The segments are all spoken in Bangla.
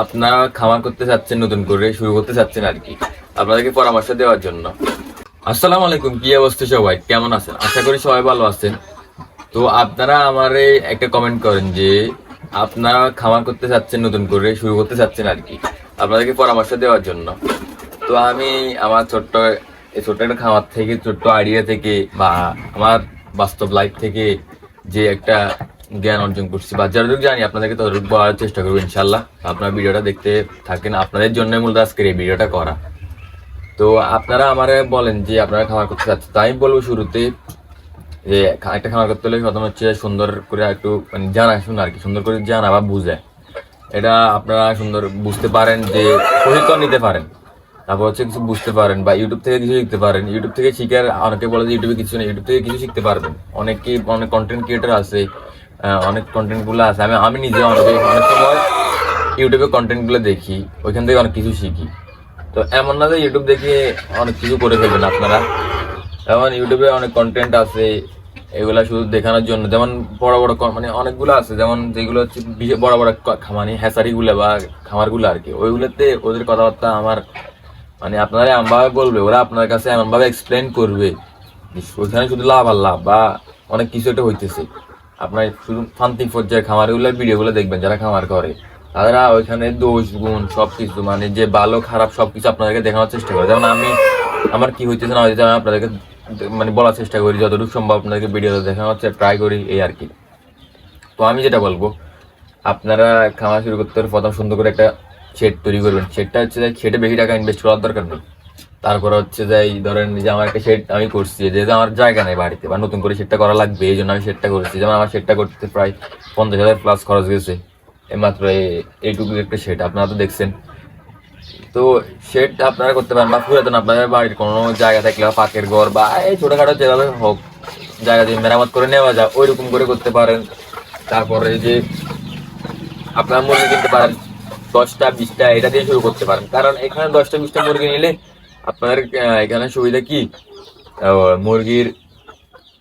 আপনারা খামার করতে চাচ্ছেন, নতুন করে শুরু করতে চাচ্ছেন আর কি আপনাদেরকে পরামর্শ দেওয়ার জন্য। আসসালামু আলাইকুম, কি অবস্থা সবাই? কেমন আছেন? আশা করি সবাই ভালো আছেন। তো আপনারা আমারে একটা কমেন্ট করেন যে আপনারা খামার করতে চাচ্ছেন, নতুন করে শুরু করতে চাচ্ছেন আর কি আপনাদেরকে পরামর্শ দেওয়ার জন্য। তো আমি আমার ছোট্ট ছোট্ট একটা খামার থেকে, ছোট্ট আইডিয়া থেকে বা আমার বাস্তব লাইফ থেকে যে একটা জ্ঞান অর্জন করছি। বা যতটুকু জানি আপনাদেরকে ততটুকু বলার চেষ্টা করব, ইনশাল্লাহ। আপনার ভিডিওটা দেখতে থাকেন। আপনাদের জন্য মূলত আজকের এই ভিডিওটা করা। তো আপনারা আমারে বলেন যে আপনারা খামার করতে চাচ্ছেন। তাই বলব শুরুতে যে একটা খামার করতে হলে প্রথম হচ্ছে সুন্দর করে একটু মানে জানা শুনে আর কি, সুন্দর করে জানা বা বুঝে। এটা আপনারা সুন্দর বুঝতে পারেন যে প্রশিক্ষণ নিতে পারেন। তারপর হচ্ছে কিছু বুঝতে পারেন বা ইউটিউব থেকে কিছু শিখতে পারেন। ইউটিউব থেকে শিখার অনেকে বলে যে ইউটিউবে কিছু নেই। ইউটিউব থেকে কিছু শিখতে পারবেন। অনেকে অনেক কন্টেন্ট ক্রিয়েটার আছে। অনেক কন্টেন্টগুলো আছে। আমি আমি নিজে অনেক অনেক সময় ইউটিউবে কন্টেন্টগুলো দেখি, ওইখান থেকে অনেক কিছু শিখি। তো এমন না যে ইউটিউব দেখে অনেক কিছু করে ফেলবেন আপনারা। যেমন ইউটিউবে অনেক কন্টেন্ট আছে, এগুলা শুধু দেখানোর জন্য। যেমন বড় বড় মানে অনেকগুলো আছে। যেমন যেগুলো হচ্ছে বড় বড় ক- খা- মানে হ্যাসারিগুলো বা খামারগুলো আর কি। ওইগুলোতে ওদের কথাবার্তা আমার মানে আপনারা এমনভাবে বলবে, ওরা আপনার কাছে এমনভাবে এক্সপ্লেন করবে। ওইখানে শুধু লাভ আর লাভ বা অনেক কিছু একটা হইতেছে। আপনার শুধু শান্তি পর্যায়ের খামারগুলোর ভিডিওগুলো দেখবেন, যারা খামার করে। তারা ওইখানে দোষ, গুণ, সবকিছু মানে যে ভালো, খারাপ সবকিছু আপনাদেরকে দেখানোর চেষ্টা করে। যেমন আমি, আমার কি হইতেছে না হইতেছে, আমি আপনাদেরকে মানে বলার চেষ্টা করি, যতটুকু সম্ভব আপনাদেরকে ভিডিও দেখানোর ট্রাই করি, এই আর কি। তো আমি যেটা বলব, আপনারা খামার শুরু করতে প্রথম সুন্দর করে একটা শেড তৈরি করবেন। শেডটা হচ্ছে শেডে বেশি টাকা ইনভেস্ট করার দরকার নেই। তারপরে হচ্ছে যে এই ধরেন যে আমার একটা শেড আমি করছি, যেহেতু আমার জায়গা নেই বাড়িতে, বা নতুন করে শেডটা করা লাগবে, এই জন্য আমি শেডটা করছি। যেমন আমার শেডটা করতে প্রায় পঞ্চাশ হাজার প্লাস খরচ গেছে এইমাত্র এই- এইটুকু একটা শেড আপনারা তো দেখছেন। তো শেড আপনারা করতে পারেন, বা পুরাতন আপনাদের বাড়ির কোনো জায়গা থাকলে, বা পাকের ঘর, বা এই ছোটোখাটো যেভাবে হোক জায়গা দিয়ে মেরামত করে নেওয়া যায় ওই রকম করে করতে পারেন। তারপরে যে আপনার মুরগি কিনতে পারেন, দশটা, বিশটা, এটা দিয়ে শুরু করতে পারেন। কারণ এখানে দশটা, বিশটা মুরগি নিলে আপনাদের এখানে সুবিধা কি? মুরগির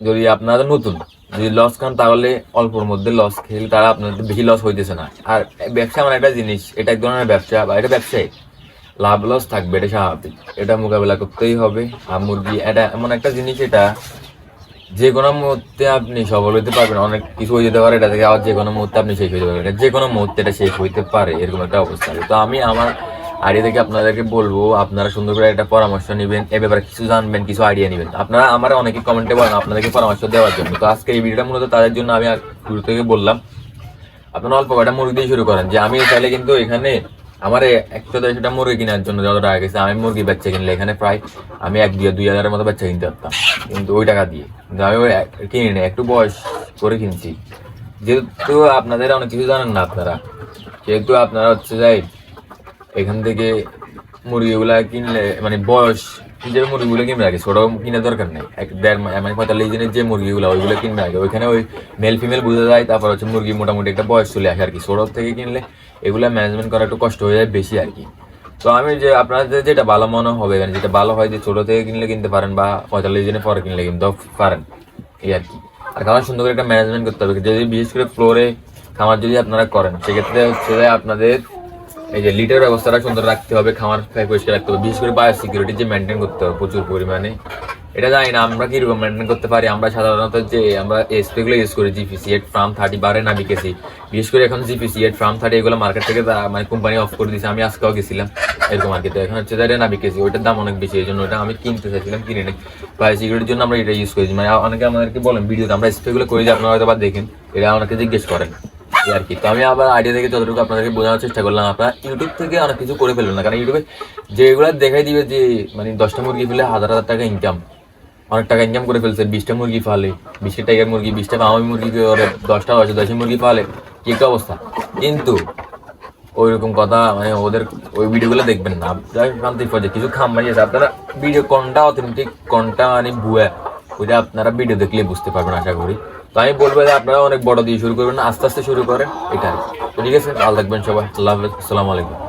যদি আপনাদের নতুন, যদি লস খান, তাহলে অল্পর মধ্যে লস খেলে তারা আপনাদের বেশি লস হইতেছে না। আর ব্যবসা মানে একটা জিনিস, এটা এক ধরনের ব্যবসা, বা এটা ব্যবসায়ী। লাভ লস থাকবে, এটা স্বাভাবিক। এটা মোকাবেলা করতেই হবে। আর মুরগি, এটা এমন একটা জিনিস, এটা যে কোনো মুহূর্তে আপনি সফল হইতে পারবেন। অনেক কিছু হয়ে যেতে পারে, এটা থেকে আবার যে কোনো মুহূর্তে আপনি শেষ যেতে পারবেন যে কোনো মুহূর্তে এটা শেষ হইতে পারে, এরকম একটা অবস্থা। তো আমি, আমার আইডিয়া থেকে আপনাদেরকে বলব, আপনারা সুন্দর করে একটা পরামর্শ নেবেন, এ ব্যাপারে কিছু জানবেন, কিছু আইডিয়া নেবেন। আপনারা আমার অনেকে কমেন্টে বলেন আপনাদেরকে পরামর্শ দেওয়ার জন্য। তো আজকে এই ভিডিওটা মূলত তাদের জন্য আমি আর শুরু থেকে বললাম। আপনারা অল্প কয়টা মুরগি দিয়ে শুরু করেন। যে আমি চাইলে কিন্তু এখানে আমার একশো দেড়শোটা মুরগি কেনার জন্য যত টাকা গেছে, আমি মুরগি বাচ্চা কিনলে এখানে প্রায় আমি এক দুই দুই হাজারের মতো বাচ্চা কিনতে পারতাম। কিন্তু ওই টাকা দিয়ে। কিন্তু আমি ওই কিনি না একটু বয়স করে কিনছি। যেহেতু আপনাদের অনেক কিছু জানেন না আপনারা। যেহেতু আপনারা হচ্ছে যাই এখান থেকে মুরগিগুলা কিনলে মানে বয়স, নিজের মুরগিগুলো কিনবে আগে, ছোট কিনে দরকার নেই। এক দেড় মানে পঁয়তাল্লিশ দিনের যে মুরগিগুলো, ওইগুলো কিনবে আগে। ওইখানে ওই মেল ফিমেল বোঝা যায়, তারপর হচ্ছে মুরগি মোটামুটি একটা বয়স চলে আসে আর কি। ছোট থেকে কিনলে এগুলো ম্যানেজমেন্ট করা একটু কষ্ট হয়ে যায় বেশি আর কি। তো আমি যে আপনাদের যেটা ভালো মনে হবে মানে যেটা ভালো হয় যে ছোট থেকে কিনলে কিনতে পারেন বা পঁয়তাল্লিশ দিনের পরে কিনলে কিনতে পারেন। এই আর কি। আর খাবার সুন্দর করে একটা ম্যানেজমেন্ট করতে হবে। যদি বিশেষ করে ফ্লোরে খামার যদি আপনারা করেন, সেক্ষেত্রে হচ্ছে আপনাদের এই যে লিটার ব্যবস্থাটা সুন্দর রাখতে হবে, খামার পরিষ্কার রাখতে হবে। বিশেষ করে বায়ো সিকিউরিটি যে মেনটেন করতে হবে প্রচুর পরিমাণে। এটা জানি না, আমরা কীরকম মেনটেন করতে পারি? আমরা সাধারণত যে আমরা এসপি গুলো ইউজ করি জিপিসি এট ফার্ম থার্টি বারে না বিকেছি বিশেষ করে এখন জিপিসি এট ফার্ম থার্টি এগুলো মার্কেট থেকে মানে কোম্পানি অফ করে দিয়েছে আমি আজকেও গেছিলাম এরকম তো এখন হচ্ছে যে না বিকেছি ওইটার দাম অনেক বেশি, এই জন্য ওটা আমি কিনতে চাইছিলাম, কিনে নেই। বায়ো সিকিউরিটির জন্য আমরা এটা ইউজ করেছি। মানে অনেকে আমাদেরকে বলেন, ভিডিওতে আমরা স্প্রে গুলো করি যে আপনারা হয়তো বা দেখেন এটা অনেকে জিজ্ঞেস করেন। আর কি। তো আমি আবার আইডিয়া থেকে যতটুকু আপনাদেরকে বোঝানোর চেষ্টা করলাম, আপনারা ইউটিউব থেকে অনেক কিছু করে ফেলবেন না, কারণ ইউটিউবে যেগুলো দেখাই দিবে যে মানে দশটা মুরগি ফেলে হাজার হাজার টাকা ইনকাম অনেক টাকা ইনকাম করে ফেলছে, বিশটা মুরগি ফালে, বিশটা টাইগার মুরগি, বিশটা ফার্মি মুরগি দশটা দশ দশটি মুরগি ফালে, কি একটা অবস্থা। কিন্তু ওইরকম কথা মানে ওদের ওই ভিডিওগুলো দেখবেন না। আপনারা কিছু খাম্বাই আছে, আপনারা ভিডিও কোনটা অথেন্টিক কোনটা মানে ভুয়া? ওইটা আপনারা ভিডিও দেখলে বুঝতে পারবেন আশা করি। তো আমি বলব যে আপনারা অনেক বড় দিয়ে শুরু করবেন, আস্তে আস্তে শুরু করেন, এটা ঠিক আছে, ভালো থাকবেন সবাই, আল্লাহ হাফেজ, আসসালামু আলাইকুম।